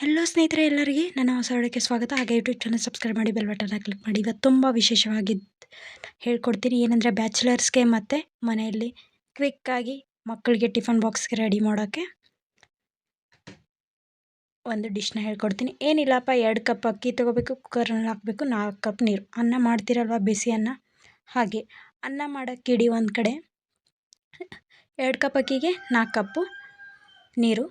Hello ಸ್ನೇಹಿತರೆ ಎಲ್ಲರಿಗೆ, ನನ್ನ ಹೊಸ ವಿಡಿಯೋಕ್ಕೆ ಸ್ವಾಗತ. ಹಾಗೆ ಯೂಟ್ಯೂಬ್ ಚಾನಲ್ ಸಬ್ಸ್ಕ್ರೈಬ್ ಮಾಡಿ ಬೆಲ್ ಬಟನ್ನ ಕ್ಲಿಕ್ ಮಾಡಿ. ಇವತ್ತು ತುಂಬ ವಿಶೇಷವಾಗಿ ಹೇಳ್ಕೊಡ್ತೀನಿ. ಏನಂದರೆ ಬ್ಯಾಚುಲರ್ಸ್ಗೆ ಮತ್ತು ಮನೆಯಲ್ಲಿ ಕ್ವಿಕ್ಕಾಗಿ ಮಕ್ಕಳಿಗೆ ಟಿಫನ್ ಬಾಕ್ಸ್ಗೆ ರೆಡಿ ಮಾಡೋಕ್ಕೆ ಒಂದು ಡಿಶ್ನ ಹೇಳ್ಕೊಡ್ತೀನಿ. ಏನಿಲ್ಲಪ್ಪ, ಎರಡು ಕಪ್ ಅಕ್ಕಿ ತೊಗೋಬೇಕು ಕುಕ್ಕರ್ನಲ್ಲಿ ಹಾಕಬೇಕು, ನಾಲ್ಕು ಕಪ್ ನೀರು. ಅನ್ನ ಮಾಡ್ತಿರಲ್ವ, ಬಿಸಿ ಅನ್ನ? ಹಾಗೆ, ಅನ್ನ ಮಾಡೋಕ್ಕೆ ಇಡಿ ಒಂದು ಕಡೆ. ಎರಡು ಕಪ್ ಅಕ್ಕಿಗೆ ನಾಲ್ಕು ಕಪ್ಪು ನೀರು.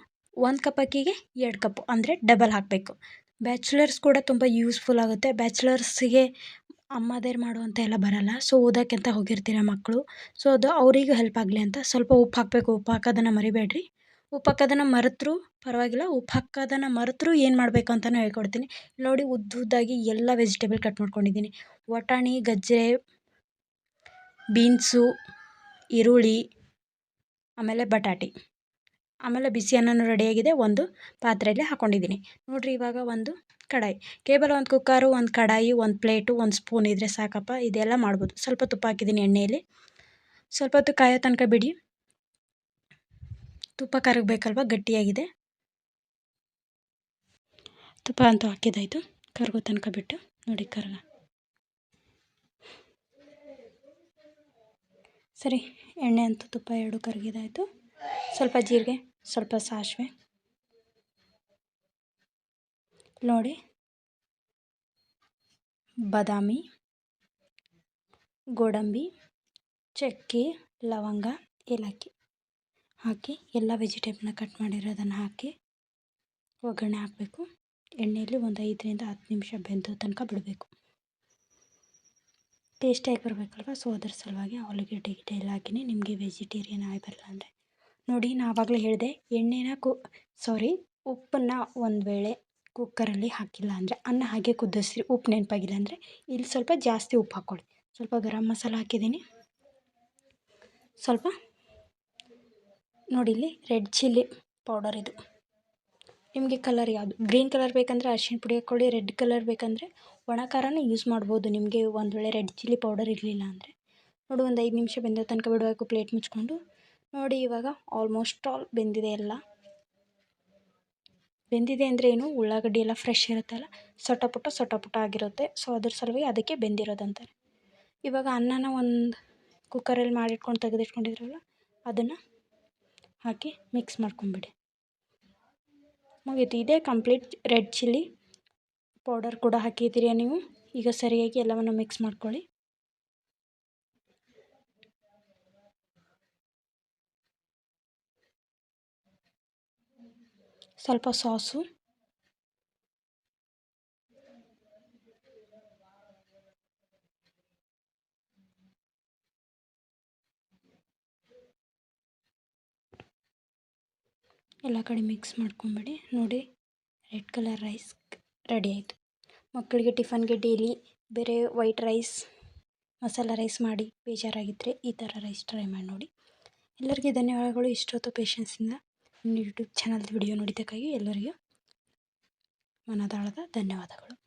ಒಂದು ಕಪ್ ಅಕ್ಕಿಗೆ ಎರಡು ಕಪ್ ಅಂದರೆ ಡಬಲ್ ಹಾಕಬೇಕು. ಬ್ಯಾಚುಲರ್ಸ್ ಕೂಡ ತುಂಬ ಯೂಸ್ಫುಲ್ ಆಗುತ್ತೆ. ಬ್ಯಾಚುಲರ್ಸಿಗೆ ಅಮ್ಮದೇರು ಮಾಡುವಂಥ ಎಲ್ಲ ಬರಲ್ಲ. ಸೊ ಅಂತ ಹೋಗಿರ್ತೀರ ಮಕ್ಕಳು ಸೊ ಅದು ಅವರಿಗೂ ಹೆಲ್ಪ್ ಆಗಲಿ ಅಂತ. ಸ್ವಲ್ಪ ಉಪ್ಪು ಹಾಕಬೇಕು. ಉಪ್ಪು ಹಾಕೋದನ್ನು ಮರಿಬೇಡ್ರಿ. ಉಪ್ಪು ಹಾಕೋದನ್ನು ಮರೆತರೂ ಪರವಾಗಿಲ್ಲ. ಉಪ್ಪು ಹಾಕೋದನ್ನು ಮರೆತರೂ ಏನು ಮಾಡಬೇಕು ಅಂತಲೂ ಹೇಳ್ಕೊಡ್ತೀನಿ. ನೋಡಿ ಉದ್ದುದ್ದಾಗಿ ಎಲ್ಲ ವೆಜಿಟೇಬಲ್ ಕಟ್ ಮಾಡ್ಕೊಂಡಿದ್ದೀನಿ. ವಟಾಣಿ ಗಜ್ಜರಿ ಬೀನ್ಸು ಈರುಳ್ಳಿ, ಆಮೇಲೆ ಬಟಾಟೆ. ಆಮೇಲೆ ಬಿಸಿ ಅನ್ನನೂ ರೆಡಿಯಾಗಿದೆ ಒಂದು ಪಾತ್ರೆಯಲ್ಲಿ ಹಾಕ್ಕೊಂಡಿದ್ದೀನಿ ನೋಡಿರಿ ಇವಾಗ ಒಂದು ಕಡಾಯಿ. ಕೇವಲ ಒಂದು ಕುಕ್ಕರು, ಒಂದು ಕಡಾಯಿ, ಒಂದು ಪ್ಲೇಟು, ಒಂದು ಸ್ಪೂನ್ ಇದ್ದರೆ ಸಾಕಪ್ಪ. ಇದೆಲ್ಲ ಮಾಡ್ಬೋದು. ಸ್ವಲ್ಪ ತುಪ್ಪ ಹಾಕಿದ್ದೀನಿ ಎಣ್ಣೆಯಲ್ಲಿ. ಸ್ವಲ್ಪ ಹೊತ್ತು ಕಾಯೋ ತನಕ ಬಿಡಿ. ತುಪ್ಪ ಕರಗಬೇಕಲ್ವ? ಗಟ್ಟಿಯಾಗಿದೆ. ತುಪ್ಪ ಅಂತೂ ಹಾಕಿದ್ದಾಯಿತು. ಕರಗೋ ತನಕ ಬಿಟ್ಟು ನೋಡಿ ಕರಗ. ಸರಿ, ಎಣ್ಣೆ ಅಂತೂ ತುಪ್ಪ ಎರಡು ಕರಗಿದಾಯಿತು. ಸ್ವಲ್ಪ ಜೀರಿಗೆ. ಸ್ವಲ್ಪ ಸಾಸಿವೆ. ನೋಡಿ. ಬಾದಾಮಿ. ಗೋಡಂಬಿ. ಚಕ್ಕೆ, ಲವಂಗ, ಏಲಕ್ಕಿ. ಹಾಕಿ ಎಲ್ಲ ವೆಜಿಟೇಬಲ್ನ ಕಟ್ ಮಾಡಿರೋದನ್ನು ಹಾಕಿ ಒಗ್ಗರಣೆ ಹಾಕಬೇಕು. ಎಣ್ಣೆಯಲ್ಲಿ ಒಂದು ಐದರಿಂದ ಹತ್ತು ನಿಮಿಷ ಬೆಂದು ತನಕ ಬಿಡಬೇಕು. ಟೇಸ್ಟಿಯಾಗಿ ಬರಬೇಕಲ್ವ? ಸೊ ಅದರ ಸಲುವಾಗಿ ಆಲೂಗೆಡ್ಡೆ ಗಿಡ್ಡೆ ಎಲ್ಲ ಹಾಕಿನಿ. ನಿಮಗೆ ವೆಜಿಟೇರಿಯನ್ ಆಗಿ ಬರಲ್ಲ ಅಂದರೆ ನೋಡಿ ನಾನು ಆವಾಗಲೇ ಹೇಳಿದೆ, ಎಣ್ಣೆನ ಕು ಸಾರಿ ಉಪ್ಪನ್ನು ಒಂದು ವೇಳೆ ಕುಕ್ಕರಲ್ಲಿ ಹಾಕಿಲ್ಲ ಅಂದರೆ, ಅನ್ನ ಹಾಗೆ ಕುದಿಸ್ರಿ ಉಪ್ಪು ನೆನಪಾಗಿಲ್ಲ ಅಂದರೆ ಇಲ್ಲಿ ಸ್ವಲ್ಪ ಜಾಸ್ತಿ ಉಪ್ಪು ಹಾಕ್ಕೊಳ್ಳಿ ಸ್ವಲ್ಪ ಗರಂ ಮಸಾಲ ಹಾಕಿದ್ದೀನಿ. ಸ್ವಲ್ಪ, ನೋಡಿ ಇಲ್ಲಿ ರೆಡ್ ಚಿಲ್ಲಿ ಪೌಡರ್ ಇದು. ನಿಮಗೆ ಕಲರ್ ಯಾವುದು? ಗ್ರೀನ್ ಕಲರ್ ಬೇಕಂದರೆ ಅರಿಶಿಣ ಪುಡಿ ಹಾಕ್ಕೊಳ್ಳಿ ರೆಡ್ ಕಲರ್ ಬೇಕಂದರೆ ಒಣ ಖಾರನೇ ಯೂಸ್ ಮಾಡ್ಬೋದು. ನಿಮಗೆ ಒಂದು ವೇಳೆ ರೆಡ್ ಚಿಲ್ಲಿ ಪೌಡರ್ ಇರಲಿಲ್ಲ ಅಂದರೆ. ನೋಡಿ, ಒಂದು ಐದು ನಿಮಿಷ ಬೆಂದ ತನಕ ಬಿಡಬೇಕು ಪ್ಲೇಟ್ ಮುಚ್ಕೊಂಡು ನೋಡಿ ಇವಾಗ ಆಲ್ಮೋಸ್ಟ್ ಆಲ್ ಬೆಂದಿದೆ ಎಲ್ಲ. ಬೆಂದಿದೆ ಅಂದರೆ ಏನು? ಉಳ್ಳಾಗಡ್ಡಿ ಎಲ್ಲ ಫ್ರೆಶ್ ಇರುತ್ತಲ್ಲ? ಸೊಟ ಪುಟ್ಟ ಸೊಟ ಪುಟ್ಟ ಆಗಿರುತ್ತೆ. ಸೊ ಅದ್ರ ಸಲುವಾಗಿ ಅದಕ್ಕೆ ಬೆಂದಿರೋದಂತಾರೆ. ಇವಾಗ ಅನ್ನನ ಒಂದು ಕುಕ್ಕರಲ್ಲಿ ಮಾಡಿಟ್ಕೊಂಡು ತೆಗೆದಿಟ್ಕೊಂಡಿದ್ರಲ್ಲ, ಅದನ್ನು ಹಾಕಿ ಮಿಕ್ಸ್ ಮಾಡ್ಕೊಂಬಿಡಿ. ಮುಗೀತು ಇದೇ ಕಂಪ್ಲೀಟ್ ರೆಡ್ ಚಿಲ್ಲಿ ಪೌಡರ್ ಕೂಡ ಹಾಕಿದ್ದೀರಿ ನೀವು? ಈಗ ಸರಿಯಾಗಿ ಎಲ್ಲವನ್ನು ಮಿಕ್ಸ್ ಮಾಡ್ಕೊಳ್ಳಿ. ಸ್ವಲ್ಪ ಸಾಸು. ಎಲ್ಲ ಕಡೆ ಮಿಕ್ಸ್ ಮಾಡ್ಕೊಂಬಿಡಿ. ನೋಡಿ ರೆಡ್ ಕಲರ್ ರೈಸ್ ರೆಡಿ ಆಯಿತು. ಮಕ್ಕಳಿಗೆ ಟಿಫನ್ಗೆ ಡೈಲಿ ಬೇರೆ ವೈಟ್ ರೈಸ್ ಮಸಾಲ ರೈಸ್ ಮಾಡಿ ಬೇಜಾರಾಗಿದ್ದರೆ ಈ ಥರ ರೈಸ್ ಟ್ರೈ ಮಾಡಿ ನೋಡಿ. ಎಲ್ಲರಿಗೂ ಧನ್ಯವಾದಗಳು. ಇಷ್ಟೊತ್ತು ಪೇಷನ್ಸಿಂದ ಯೂಟ್ಯೂಬ್ ಚಾನಲ್ ವಿಡಿಯೋ ನೋಡಿದ್ದಕ್ಕಾಗಿ ಎಲ್ಲರಿಗೂ ಮನದಾಳದ ಧನ್ಯವಾದಗಳು.